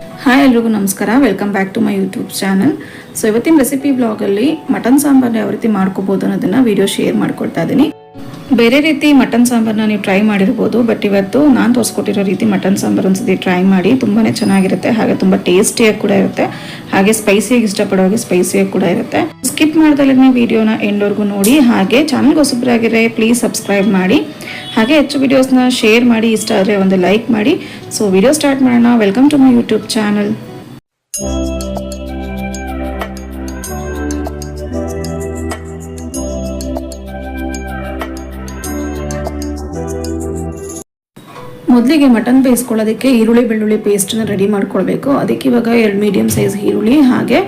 Hi ಎಲ್ರಿಗೂ ನಮಸ್ಕಾರ. Welcome back to my YouTube channel so ಇವತ್ತಿನ ರೆಸಿಪಿ ಬ್ಲಾಗಲ್ಲಿ ಮಟನ್ ಸಾಂಬಾರ್ನ ಯಾವ ರೀತಿ ಮಾಡ್ಕೋಬೋದು ಅನ್ನೋದನ್ನ ವಿಡಿಯೋ ಶೇರ್ ಮಾಡ್ಕೊಳ್ತಾ ಇದ್ದೀನಿ ಬೇರೆ ರೀತಿ ಮಟನ್ ಸಾಂಬಾರ್ನ ನೀವು ಟ್ರೈ ಮಾಡಿರ್ಬೋದು ಬಟ್ ಇವತ್ತು ನಾನು ತೋರಿಸ್ಕೊಟ್ಟಿರೋ ರೀತಿ ಮಟನ್ ಸಾಂಬಾರ್ ಒಂದ್ಸತಿ ಟ್ರೈ ಮಾಡಿ ತುಂಬಾ ಚೆನ್ನಾಗಿರುತ್ತೆ, ಹಾಗೆ ತುಂಬ ಟೇಸ್ಟಿಯಾಗಿ ಕೂಡ ಇರುತ್ತೆ. ಹಾಗೆ ಸ್ಪೈಸಿಯಾಗಿ ಇಷ್ಟಪಡೋಗೆ ಸ್ಪೈಸಿಯಾಗಿ ಕೂಡ ಇರುತ್ತೆ. ಸ್ಕಿಪ್ ಮಾಡ್ದಲ್ಲೇ ವಿಡಿಯೋನ ಎಂಡ್ವರೆಗೂ ನೋಡಿ. ಹಾಗೆ ಚಾನಲ್ಗೆ ಹೊಸಬ್ರಾಗಿದ್ರೆ ಪ್ಲೀಸ್ ಸಬ್ಸ್ಕ್ರೈಬ್ ಮಾಡಿ. ಹಾಗೆ ಹೆಚ್ಚು ವಿಡಿಯೋಸ್ನ ಶೇರ್ ಮಾಡಿ, ಇಷ್ಟ ಆದರೆ ಒಂದು ಲೈಕ್ ಮಾಡಿ. ಸೊ ವಿಡಿಯೋ ಸ್ಟಾರ್ಟ್ ಮಾಡೋಣ. Welcome to my YouTube channel ಮೊದಲಿಗೆ ಮಟನ್ ಬೇಯಿಸ್ಕೊಳ್ಳೋದಕ್ಕೆ ಈರುಳ್ಳಿ, ಬೆಳ್ಳುಳ್ಳಿ ಪೇಸ್ಟನ್ನ ರೆಡಿ ಮಾಡ್ಕೊಳ್ಬೇಕು. ಅದಕ್ಕೆ ಇವಾಗ ಎರಡು ಮೀಡಿಯಮ್ ಸೈಜ್ ಈರುಳ್ಳಿ, ಹಾಗೆ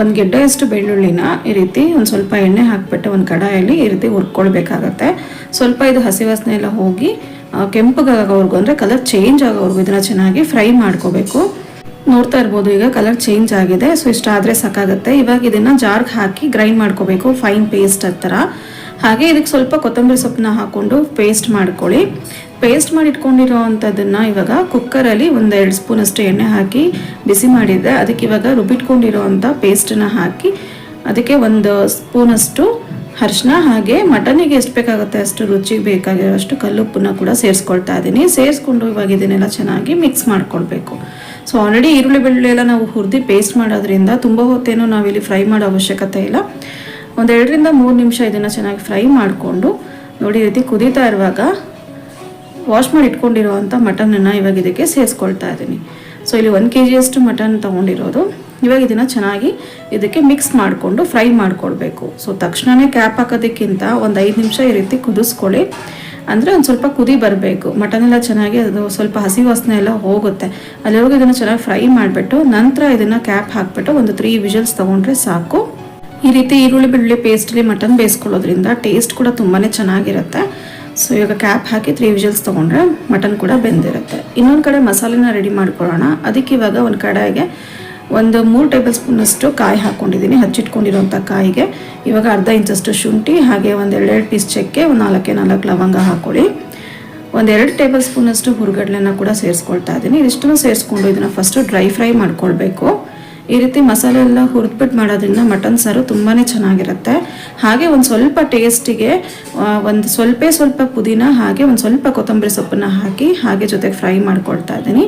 ಒಂದು ಗೆಡ್ಡೆಯಷ್ಟು ಬೆಳ್ಳುಳ್ಳಿನ ಈ ರೀತಿ ಒಂದು ಸ್ವಲ್ಪ ಎಣ್ಣೆ ಹಾಕಿಬಿಟ್ಟು ಒಂದು ಕಡಾಯಲ್ಲಿ ಈ ರೀತಿ ಹುರ್ಕೊಳ್ಬೇಕಾಗತ್ತೆ. ಸ್ವಲ್ಪ ಇದು ಹಸಿ ವಾಸನೆ ಎಲ್ಲ ಹೋಗಿ ಕೆಂಪಗಾಗೋವರೆಗೂ ಅಂದರೆ ಕಲರ್ ಚೇಂಜ್ ಆಗೋವರೆಗೂ ಇದನ್ನು ಚೆನ್ನಾಗಿ ಫ್ರೈ ಮಾಡ್ಕೋಬೇಕು. ನೋಡ್ತಾ ಇರ್ಬೋದು ಈಗ ಕಲರ್ ಚೇಂಜ್ ಆಗಿದೆ ಸೊ ಇಷ್ಟ ಆದರೆ ಸಾಕಾಗುತ್ತೆ. ಇವಾಗ ಇದನ್ನು ಜಾರ್ಗೆ ಹಾಕಿ ಗ್ರೈಂಡ್ ಮಾಡ್ಕೋಬೇಕು ಫೈನ್ ಪೇಸ್ಟ್ ಥರ ಹಾಗೆ ಇದಕ್ಕೆ ಸ್ವಲ್ಪ ಕೊತ್ತಂಬರಿ ಸೊಪ್ಪನ್ನ ಹಾಕ್ಕೊಂಡು ಪೇಸ್ಟ್ ಮಾಡ್ಕೊಳ್ಳಿ. ಪೇಸ್ಟ್ ಮಾಡಿ ಇಟ್ಕೊಂಡಿರೋ ಅಂಥದ್ದನ್ನು ಇವಾಗ ಕುಕ್ಕರಲ್ಲಿ ಒಂದು ಎರಡು ಸ್ಪೂನಷ್ಟು ಎಣ್ಣೆ ಹಾಕಿ ಬಿಸಿ ಮಾಡಿದ್ದೆ ಅದಕ್ಕೆ ಇವಾಗ ರುಬ್ಬಿಟ್ಕೊಂಡಿರೋ ಅಂಥ ಪೇಸ್ಟನ್ನು ಹಾಕಿ ಅದಕ್ಕೆ ಒಂದು ಸ್ಪೂನಷ್ಟು ಅರಿಶಿನ ಹಾಗೆ ಮಟನಿಗೆ ಎಷ್ಟು ಬೇಕಾಗುತ್ತೆ ಅಷ್ಟು ರುಚಿಗೆ ಬೇಕಾಗಿರೋಷ್ಟು ಕಲ್ಲುಪ್ಪನ್ನ ಕೂಡ ಸೇರಿಸ್ಕೊಳ್ತಾ ಇದ್ದೀನಿ ಸೇರಿಸ್ಕೊಂಡು ಇವಾಗ ಇದನ್ನೆಲ್ಲ ಚೆನ್ನಾಗಿ ಮಿಕ್ಸ್ ಮಾಡ್ಕೊಳ್ಬೇಕು. ಸೊ ಆಲ್ರೆಡಿ ಈರುಳ್ಳಿ ಬೆಳ್ಳುಳ್ಳಿ ಎಲ್ಲ ನಾವು ಹುರಿದು ಪೇಸ್ಟ್ ಮಾಡೋದ್ರಿಂದ ತುಂಬ ಹೊತ್ತೇನು ನಾವಿಲ್ಲಿ ಫ್ರೈ ಮಾಡೋ ಅವಶ್ಯಕತೆ ಇಲ್ಲ. ಒಂದೆರಡರಿಂದ ಮೂರು ನಿಮಿಷ ಇದನ್ನು ಚೆನ್ನಾಗಿ ಫ್ರೈ ಮಾಡಿಕೊಂಡು ನೋಡಿ ರೀತಿ ಕುದೀತಾ ಇರುವಾಗ ವಾಶ್ ಮಾಡಿ ಇಟ್ಕೊಂಡಿರೋವಂಥ ಮಟನನ್ನು ಇವಾಗ ಇದಕ್ಕೆ ಸೇರಿಸ್ಕೊಳ್ತಾ ಇದ್ದೀನಿ. ಸೊ ಇಲ್ಲಿ ಒಂದು ಕೆ ಜಿಯಷ್ಟು ಮಟನ್ ತೊಗೊಂಡಿರೋದು. ಇವಾಗ ಇದನ್ನು ಚೆನ್ನಾಗಿ ಇದಕ್ಕೆ ಮಿಕ್ಸ್ ಮಾಡಿಕೊಂಡು ಫ್ರೈ ಮಾಡಿಕೊಡ್ಬೇಕು. ಸೊ ತಕ್ಷಣವೇ ಕ್ಯಾಪ್ ಹಾಕೋದಕ್ಕಿಂತ ಒಂದು ಐದು ನಿಮಿಷ ಈ ರೀತಿ ಕುದಿಸ್ಕೊಳ್ಳಿ. ಅಂದರೆ ಒಂದು ಸ್ವಲ್ಪ ಕುದಿ ಬರಬೇಕು. ಮಟನ್ ಎಲ್ಲ ಚೆನ್ನಾಗಿ ಅದು ಸ್ವಲ್ಪ ಹಸಿ ವಾಸನೆ ಎಲ್ಲ ಹೋಗುತ್ತೆ. ಅಲ್ಲಿವರೆಗೂ ಇದನ್ನು ಚೆನ್ನಾಗಿ ಫ್ರೈ ಮಾಡಿಬಿಟ್ಟು ನಂತರ ಇದನ್ನು ಕ್ಯಾಪ್ ಹಾಕಿಬಿಟ್ಟು ಒಂದು ತ್ರೀ ವಿಷಲ್ಸ್ ತೊಗೊಂಡ್ರೆ ಸಾಕು. ಈ ರೀತಿ ಈರುಳ್ಳಿ ಬೆಳ್ಳುಳ್ಳಿ ಪೇಸ್ಟಲ್ಲಿ ಮಟನ್ ಬೇಯಿಸ್ಕೊಳ್ಳೋದ್ರಿಂದ ಟೇಸ್ಟ್ ಕೂಡ ತುಂಬಾ ಚೆನ್ನಾಗಿರುತ್ತೆ. ಸೊ ಇವಾಗ ಕ್ಯಾಪ್ ಹಾಕಿ ತ್ರೀ ವಿಜಲ್ಸ್ ತೊಗೊಂಡ್ರೆ ಮಟನ್ ಕೂಡ ಬೆಂದಿರುತ್ತೆ. ಇನ್ನೊಂದು ಕಡೆ ಮಸಾಲೆನ ರೆಡಿ ಮಾಡ್ಕೊಳ್ಳೋಣ. ಅದಕ್ಕೆ ಇವಾಗ ಒಂದು ಕಡೆಗೆ ಒಂದು ಮೂರು ಟೇಬಲ್ ಸ್ಪೂನಷ್ಟು ಕಾಯಿ ಹಾಕ್ಕೊಂಡಿದ್ದೀನಿ. ಹಚ್ಚಿಟ್ಕೊಂಡಿರೋಂಥ ಕಾಯಿಗೆ. ಇವಾಗ ಅರ್ಧ ಇಂಚಷ್ಟು ಶುಂಠಿ, ಹಾಗೆ ಒಂದು ಎರಡೆರಡು ಪೀಸ್ ಚಕ್ಕೆ, ಒಂದು ನಾಲ್ಕೇ ನಾಲ್ಕು ಲವಂಗ ಹಾಕ್ಕೊಳ್ಳಿ. ಒಂದೆರಡು ಟೇಬಲ್ ಸ್ಪೂನಷ್ಟು ಹುರುಗಡ್ಲೆನ ಕೂಡ ಸೇರಿಸ್ಕೊಳ್ತಾ ಇದ್ದೀನಿ ಇದಿಷ್ಟನ್ನು ಸೇರಿಸ್ಕೊಂಡು ಇದನ್ನು ಫಸ್ಟು ಡ್ರೈ ಫ್ರೈ ಮಾಡ್ಕೊಳ್ಬೇಕು. ಈ ರೀತಿ ಮಸಾಲೆ ಎಲ್ಲ ಹುರಿದ್ಬಿಟ್ಟು ಮಾಡೋದ್ರಿಂದ ಮಟನ್ ಸಾರು ತುಂಬಾ ಚೆನ್ನಾಗಿರುತ್ತೆ. ಹಾಗೆ ಒಂದು ಸ್ವಲ್ಪ ಟೇಸ್ಟಿಗೆ ಒಂದು ಸ್ವಲ್ಪ ಸ್ವಲ್ಪ ಪುದೀನ, ಹಾಗೆ ಒಂದು ಸ್ವಲ್ಪ ಕೊತ್ತಂಬರಿ ಸೊಪ್ಪನ್ನು ಹಾಕಿ ಹಾಗೆ ಜೊತೆಗೆ ಫ್ರೈ ಮಾಡ್ಕೊಳ್ತಾ ಇದ್ದೀನಿ.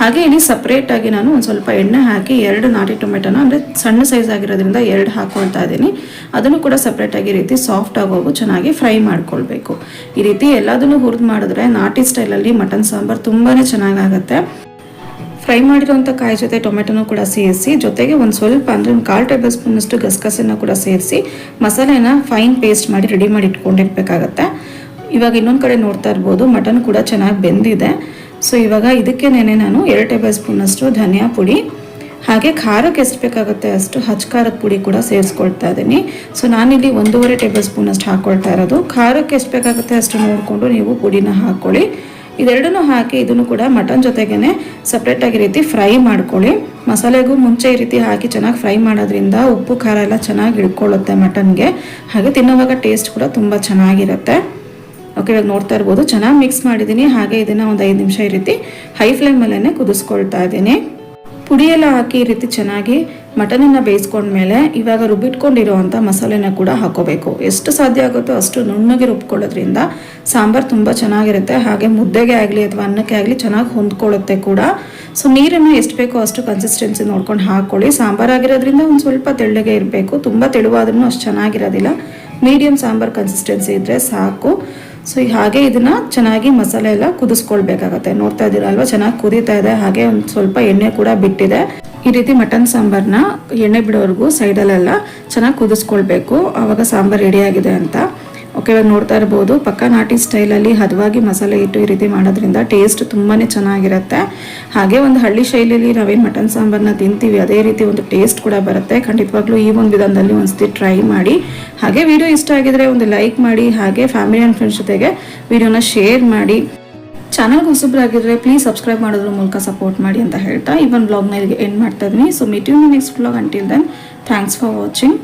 ಹಾಗೆ ಇಲ್ಲಿ ಸಪ್ರೇಟಾಗಿ ನಾನು ಒಂದು ಸ್ವಲ್ಪ ಎಣ್ಣೆ ಹಾಕಿ ಎರಡು ನಾಟಿ ಟೊಮೆಟೊನ, ಅಂದರೆ ಸಣ್ಣ ಸೈಜ್ ಆಗಿರೋದ್ರಿಂದ ಎರಡು ಹಾಕ್ಕೊಳ್ತಾ ಇದ್ದೀನಿ. ಅದನ್ನು ಕೂಡ ಸಪ್ರೇಟಾಗಿ ರೀತಿ ಸಾಫ್ಟ್ ಆಗೋಗು ಚೆನ್ನಾಗಿ ಫ್ರೈ ಮಾಡ್ಕೊಳ್ಬೇಕು. ಈ ರೀತಿ ಎಲ್ಲದನ್ನು ಹುರಿದು ಮಾಡಿದ್ರೆ ನಾಟಿ ಸ್ಟೈಲಲ್ಲಿ ಮಟನ್ ಸಾಂಬಾರು ತುಂಬಾ ಚೆನ್ನಾಗಾಗುತ್ತೆ. ಫ್ರೈ ಮಾಡಿರುವಂಥ ಕಾಯಿ ಜೊತೆ ಟೊಮೆಟೊನೂ ಕೂಡ ಸೇರಿಸಿ, ಜೊತೆಗೆ ಒಂದು ಸ್ವಲ್ಪ ಅಂದರೆ ಒಂದು ಕಾಲು ಟೇಬಲ್ ಸ್ಪೂನಷ್ಟು ಗಸಗಸೆನ ಕೂಡ ಸೇರಿಸಿ, ಮಸಾಲೆನ ಫೈನ್ ಪೇಸ್ಟ್ ಮಾಡಿ ರೆಡಿ ಮಾಡಿ ಇಟ್ಕೊಂಡಿರ್ಬೇಕಾಗತ್ತೆ. ಇವಾಗ ಇನ್ನೊಂದು ಕಡೆ ನೋಡ್ತಾ ಇರ್ಬೋದು ಮಟನ್ ಕೂಡ ಚೆನ್ನಾಗಿ ಬೆಂದಿದೆ. ಸೊ ಇವಾಗ ಇದಕ್ಕೇನೆ ನಾನು ಎರಡು ಟೇಬಲ್ ಸ್ಪೂನಷ್ಟು ಧನಿಯಾ ಪುಡಿ, ಹಾಗೆ ಖಾರಕ್ಕೆ ಎಷ್ಟು ಬೇಕಾಗುತ್ತೆ ಅಷ್ಟು ಹಚ್ ಖಾರದ ಪುಡಿ ಕೂಡ ಸೇರಿಸ್ಕೊಳ್ತಾ ಇದ್ದೀನಿ. ಸೊ ನಾನಿಲ್ಲಿ ಒಂದೂವರೆ ಟೇಬಲ್ ಸ್ಪೂನ್ ಅಷ್ಟು ಹಾಕ್ಕೊಳ್ತಾ ಇರೋದು. ಖಾರಕ್ಕೆ ಎಷ್ಟು ಬೇಕಾಗುತ್ತೆ ಅಷ್ಟು ನೋಡಿಕೊಂಡು ನೀವು ಪುಡಿನ ಹಾಕ್ಕೊಳ್ಳಿ ಇದೆರಡನ್ನೂ ಹಾಕಿ ಇದನ್ನು ಕೂಡ ಮಟನ್ ಜೊತೆಗೇನೆ ಸಪ್ರೇಟಾಗಿ ರೀತಿ ಫ್ರೈ ಮಾಡ್ಕೊಳ್ಳಿ. ಮಸಾಲೆಗೂ ಮುಂಚೆ ಈ ರೀತಿ ಹಾಕಿ ಚೆನ್ನಾಗಿ ಫ್ರೈ ಮಾಡೋದ್ರಿಂದ ಉಪ್ಪು, ಖಾರ ಎಲ್ಲ ಚೆನ್ನಾಗಿ ಇಳ್ಕೊಳ್ಳುತ್ತೆ ಮಟನ್ಗೆ. ಹಾಗೆ ತಿನ್ನುವಾಗ ಟೇಸ್ಟ್ ಕೂಡ ತುಂಬ ಚೆನ್ನಾಗಿರುತ್ತೆ. ಓಕೆ ಇವಾಗ ನೋಡ್ತಾ ಇರ್ಬೋದು. ಚೆನ್ನಾಗಿ ಮಿಕ್ಸ್ ಮಾಡಿದ್ದೀನಿ. ಹಾಗೆ ಇದನ್ನು ಒಂದು ಐದು ನಿಮಿಷ ಈ ರೀತಿ ಹೈ ಫ್ಲೇಮಲ್ಲೇ ಕುದಿಸ್ಕೊಳ್ತಾ ಇದ್ದೀನಿ. ಪುಡಿಯೆಲ್ಲ ಹಾಕಿ ಈ ರೀತಿ ಚೆನ್ನಾಗಿ ಮಟನನ್ನು ಬೇಯಿಸ್ಕೊಂಡ್ಮೇಲೆ ಇವಾಗ ರುಬ್ಬಿಟ್ಕೊಂಡಿರೋವಂಥ ಮಸಾಲೆನ ಕೂಡ ಹಾಕೋಬೇಕು. ಎಷ್ಟು ಸಾಧ್ಯ ಆಗುತ್ತೋ ಅಷ್ಟು ನುಣ್ಣಗೆ ರುಬ್ಕೊಳ್ಳೋದ್ರಿಂದ ಸಾಂಬಾರು ತುಂಬ ಚೆನ್ನಾಗಿರುತ್ತೆ. ಹಾಗೆ ಮುದ್ದೆಗೆ ಆಗಲಿ ಅಥವಾ ಅನ್ನಕ್ಕೆ ಆಗಲಿ ಚೆನ್ನಾಗಿ ಹೊಂದ್ಕೊಳ್ಳುತ್ತೆ ಕೂಡ. ಸೊ ನೀರನ್ನು ಎಷ್ಟು ಬೇಕೋ ಅಷ್ಟು ಕನ್ಸಿಸ್ಟೆನ್ಸಿ ನೋಡ್ಕೊಂಡು ಹಾಕ್ಕೊಳ್ಳಿ ಸಾಂಬಾರು ಆಗಿರೋದ್ರಿಂದ ಒಂದು ಸ್ವಲ್ಪ ತೆಳ್ಳಗೆ ಇರಬೇಕು. ತುಂಬ ತೆಳುವಾದ್ರೂ ಅಷ್ಟು ಚೆನ್ನಾಗಿರೋದಿಲ್ಲ. ಮೀಡಿಯಮ್ ಸಾಂಬಾರು ಕನ್ಸಿಸ್ಟೆನ್ಸಿ ಇದ್ದರೆ ಸಾಕು. ಸೊ ಹಾಗೆ ಇದನ್ನ ಚೆನ್ನಾಗಿ ಮಸಾಲೆ ಎಲ್ಲ ಕುದಿಸ್ಕೊಳ್ಬೇಕಾಗತ್ತೆ. ನೋಡ್ತಾ ಇದ್ದೀರಲ್ವ ಚೆನ್ನಾಗಿ ಕುದೀತಾ ಇದೆ. ಹಾಗೆ ಒಂದು ಸ್ವಲ್ಪ ಎಣ್ಣೆ ಕೂಡ ಬಿಟ್ಟಿದೆ. ಈ ರೀತಿ ಮಟನ್ ಸಾಂಬಾರ್ನ ಎಣ್ಣೆ ಬಿಡೋವರೆಗೂ ಸೈಡಲ್ಲೆಲ್ಲ ಚೆನ್ನಾಗಿ ಕುದಿಸ್ಕೊಳ್ಬೇಕು. ಆವಾಗ ಸಾಂಬಾರು ರೆಡಿಯಾಗಿದೆ ಅಂತ. ಓಕೆ ಇವಾಗ ನೋಡ್ತಾ ಇರ್ಬೋದು ಪಕ್ಕ ನಾಟಿ ಸ್ಟೈಲಲ್ಲಿ ಹದವಾಗಿ ಮಸಾಲೆ ಇಟ್ಟು ಈ ರೀತಿ ಮಾಡೋದ್ರಿಂದ ಟೇಸ್ಟ್ ತುಂಬಾ ಚೆನ್ನಾಗಿರುತ್ತೆ. ಹಾಗೆ ಒಂದು ಹಳ್ಳಿ ಶೈಲಿಯಲ್ಲಿ ನಾವೇನು ಮಟನ್ ಸಾಂಬಾರನ್ನ ತಿಂತೀವಿ, ಅದೇ ರೀತಿ ಒಂದು ಟೇಸ್ಟ್ ಕೂಡ ಬರುತ್ತೆ. ಖಂಡಿತವಾಗ್ಲೂ ಈ ಒಂದು ವಿಧಾನದಲ್ಲಿ ಒಂದ್ಸತಿ ಟ್ರೈ ಮಾಡಿ. ಹಾಗೆ ವಿಡಿಯೋ ಇಷ್ಟ ಆಗಿದ್ರೆ ಒಂದು ಲೈಕ್ ಮಾಡಿ, ಹಾಗೆ ಫ್ಯಾಮಿಲಿ ಆ್ಯಂಡ್ ಫ್ರೆಂಡ್ಸ್ ಜೊತೆಗೆ ವಿಡಿಯೋನ ಶೇರ್ ಮಾಡಿ. ಚಾನಲ್ಗೆ ಹೊಸಬ್ರಾಗಿದ್ರೆ ಪ್ಲೀಸ್ ಸಬ್ಸ್ಕ್ರೈಬ್ ಮಾಡೋದ್ರ ಮೂಲಕ ಸಪೋರ್ಟ್ ಮಾಡಿ ಅಂತ ಹೇಳ್ತಾ ಈ ಒಂದು ಬ್ಲಾಗ್ನ ಇಲ್ಲಿಗೆ ಎಂಡ್ ಮಾಡ್ತಾ ಇದ್ದೀನಿ so meet you next blog until then thanks for watching